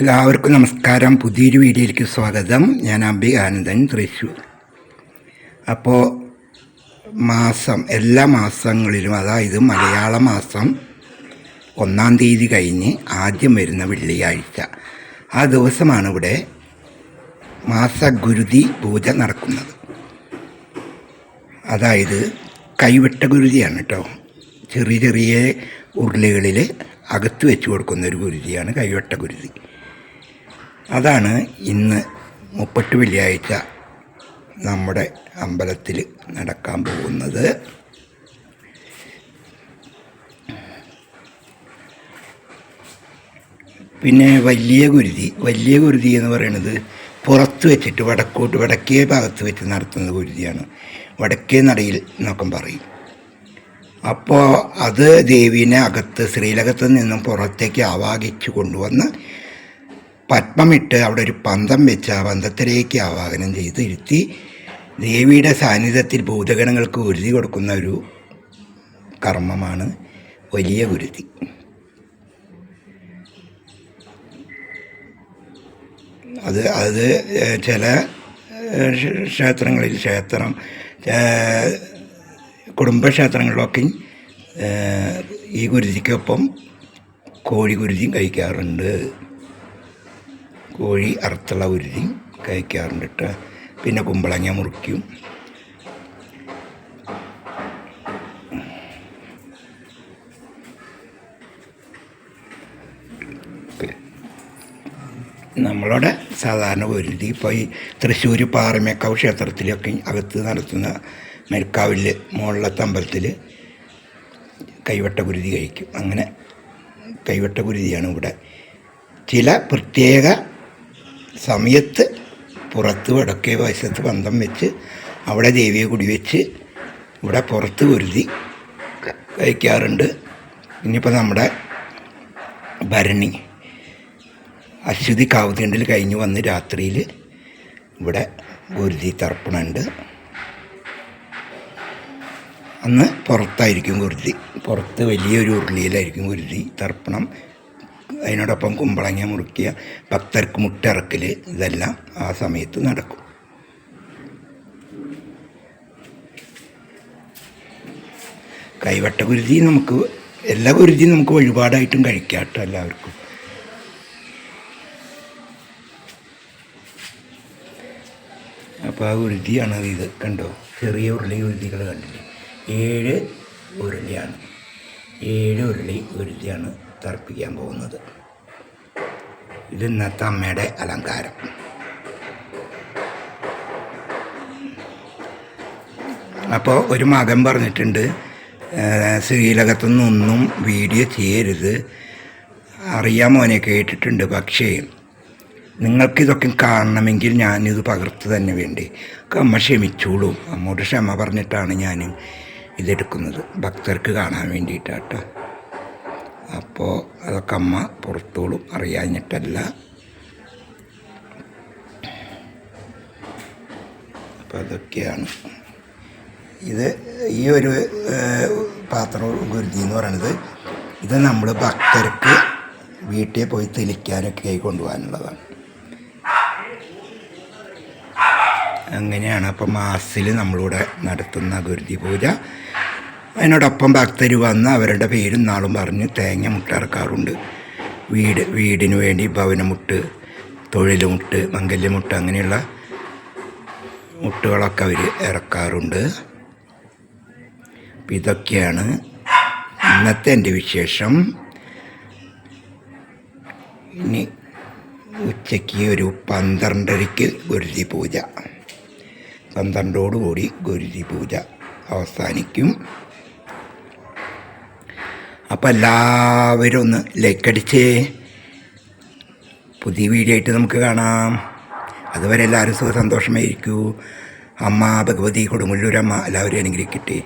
എല്ലാവർക്കും നമസ്കാരം. പുതിയൊരു വീഡിയോയിലേക്ക് സ്വാഗതം. ഞാൻ അബി ആനന്ദൻ തൃശ്ശൂർ. അപ്പോൾ മാസം എല്ലാ മാസങ്ങളിലും അതായത് മലയാള മാസം ഒന്നാം തീയതി കഴിഞ്ഞ് ആദ്യം വരുന്ന വെള്ളിയാഴ്ച. ആ ദിവസമാണ് ഇവിടെ മാസഗുരുതി പൂജ നടക്കുന്നത്. അതായത് കൈവിട്ട ഗുരുതിയാണ് കേട്ടോ. ചെറിയ ചെറിയ ഉരുളകളിൽ അകത്ത് വെച്ച് കൊടുക്കുന്ന ഒരു ഗുരുതിയാണ് കൈവട്ട ഗുരുതി. അതാണ് ഇന്ന് മുപ്പട്ട് വെള്ളിയാഴ്ച നമ്മുടെ അമ്പലത്തിൽ നടക്കാൻ പോകുന്നത്. പിന്നെ വലിയ ഗുരുതി വലിയ ഗുരുതി എന്ന് പറയുന്നത് പുറത്ത് വെച്ചിട്ട് വടക്കോട്ട് വടക്കേ ഭാഗത്ത് വെച്ച് നടത്തുന്ന ഗുരുതിയാണ്. വടക്കേ നടയിൽ എന്നൊക്കെ പറയും. അപ്പോൾ അത് ദേവീനെ അകത്ത് ശ്രീലകത്ത് നിന്നും പുറത്തേക്ക് ആവാഹിച്ചു കൊണ്ടുവന്ന് പത്മമിട്ട് അവിടെ ഒരു പന്തം വെച്ച് ആ പന്തത്തിലേക്ക് ആവാഹനം ചെയ്ത് ഇരുത്തി ദേവിയുടെ സാന്നിധ്യത്തിൽ ഭൂതഗണങ്ങൾക്ക് ഉരുതി കൊടുക്കുന്ന ഒരു കർമ്മമാണ് വലിയ ഗുരുതി അത് അത് ചില ക്ഷേത്രങ്ങളിൽ ക്ഷേത്രം കുടുംബക്ഷേത്രങ്ങളിലൊക്കെ ഈ ഗുരുതിക്കൊപ്പം കോഴി ഗുരുതിയും കഴിക്കാറുണ്ട്. കോഴി അറുത്തുള്ള ഉരുതി കഴിക്കാറുണ്ട് കേട്ടോ പിന്നെ കുമ്പളങ്ങ മുറിക്കും. നമ്മളവിടെ സാധാരണ ഗുരുതി ഇപ്പോൾ ഈ തൃശ്ശൂർ പാറമേക്കാവ് ക്ഷേത്രത്തിലൊക്കെ അകത്ത് നടത്തുന്ന മെൽക്കാവിൽ മുകളിലത്തെ അമ്പലത്തിൽ കൈവട്ട കുരുതി കഴിക്കും. അങ്ങനെ കൈവട്ട കുരുതിയാണ് ഇവിടെ ചില പ്രത്യേക സമയത്ത് പുറത്ത് വടക്കേ വശത്ത് ബന്ധം വെച്ച് അവിടെ ദേവിയെ കുടിവെച്ച് ഇവിടെ പുറത്ത് പൊരുതി കഴിക്കാറുണ്ട്. ഇനിയിപ്പോൾ നമ്മുടെ ഭരണി അശ്വതി കാവുതീണ്ടിൽ കഴിഞ്ഞ് വന്ന് രാത്രിയിൽ ഇവിടെ ഗുരുതി തർപ്പണമുണ്ട്. അന്ന് പുറത്തായിരിക്കും ഗുരുതി പുറത്ത് വലിയൊരു ഉരുളിയിലായിരിക്കും ഗുരുതി തർപ്പണം. അതിനോടൊപ്പം കുമ്പളങ്ങ മുറുക്കിയ ഭക്തർക്ക് മുട്ടിറക്കൽ ഇതെല്ലാം ആ സമയത്ത് നടക്കും. കൈവട്ട ഗുരുതി നമുക്ക് എല്ലാ ഗുരുതിയും നമുക്ക് വഴിപാടായിട്ടും കഴിക്കാം കേട്ടോ എല്ലാവർക്കും. അപ്പോൾ ആ ഉരുതിയാണ് ഇത് കണ്ടോ? ചെറിയ ഉരുളി ഉരുതികൾ കണ്ടില്ലേ? ഏഴ് ഉരുളിയാണ്. ഏഴ് ഉരുളി ഉരുതിയാണ് തർപ്പിക്കാൻ പോകുന്നത്. ഇത് ഇന്നത്തെ അമ്മയുടെ അലങ്കാരം. അപ്പോൾ ഒരു മകൻ പറഞ്ഞിട്ടുണ്ട് ശ്രീലകത്തുനിന്നൊന്നും ശ്രീലകത്തു നിന്നൊന്നും വീഡിയോ ചെയ്യരുത്. അറിയാൻ മോനെ കേട്ടിട്ടുണ്ട്. പക്ഷേ നിങ്ങൾക്കിതൊക്കെ കാണണമെങ്കിൽ ഞാനിത് പകർത്ത് തന്നെ വേണ്ടി. അമ്മ ക്ഷമിച്ചോളൂ. അമ്മോട് ക്ഷമ പറഞ്ഞിട്ടാണ് ഞാൻ ഇതെടുക്കുന്നത്. ഭക്തർക്ക് കാണാൻ വേണ്ടിയിട്ടാട്ടോ. അപ്പോൾ അതൊക്കെ അമ്മ പുറത്തോളും അറിയാഞ്ഞിട്ടല്ല. അപ്പോൾ അതൊക്കെയാണ്. ഇത് ഈ ഒരു പാത്രം ഗുരുതി എന്ന് പറയുന്നത് ഇത് നമ്മൾ ഭക്തർക്ക് വീട്ടിൽ പോയി തെളിക്കാനൊക്കെ ആയി കൊണ്ടുപോകാനുള്ളതാണ്. അങ്ങനെയാണ് അപ്പോൾ മാസിൽ നമ്മളിവിടെ നടത്തുന്ന ഗുരുതി പൂജ. അതിനോടൊപ്പം ഭക്തർ വന്ന് അവരുടെ പേരും നാളും പറഞ്ഞ് തേങ്ങ മുട്ടിറക്കാറുണ്ട് വീട് വീടിന് വേണ്ടി ഭവനമുട്ട് തൊഴിലുമുട്ട് മംഗല്യമുട്ട് അങ്ങനെയുള്ള മുട്ടുകളൊക്കെ അവർ ഇറക്കാറുണ്ട്. അപ്പം ഇതൊക്കെയാണ് ഇന്നത്തെ എന്റെ വിശേഷം. ഇനി ഉച്ചയ്ക്ക് ഒരു പന്ത്രണ്ടരയ്ക്ക് ഗുരുതി പൂജ പന്ത്രണ്ടോടുകൂടി ഗുരുതി പൂജ അവസാനിക്കും. അപ്പം എല്ലാവരും ഒന്ന് ലൈക്ക് അടിച്ചേ. പുതിയ വീഡിയോ ആയിട്ട് നമുക്ക് കാണാം. അതുവരെ എല്ലാവരും സുഖ സന്തോഷമായിരിക്കൂ അമ്മ ഭഗവതി കൊടുങ്ങല്ലൂരമ്മ എല്ലാവരും അനുഗ്രഹിക്കട്ടെ.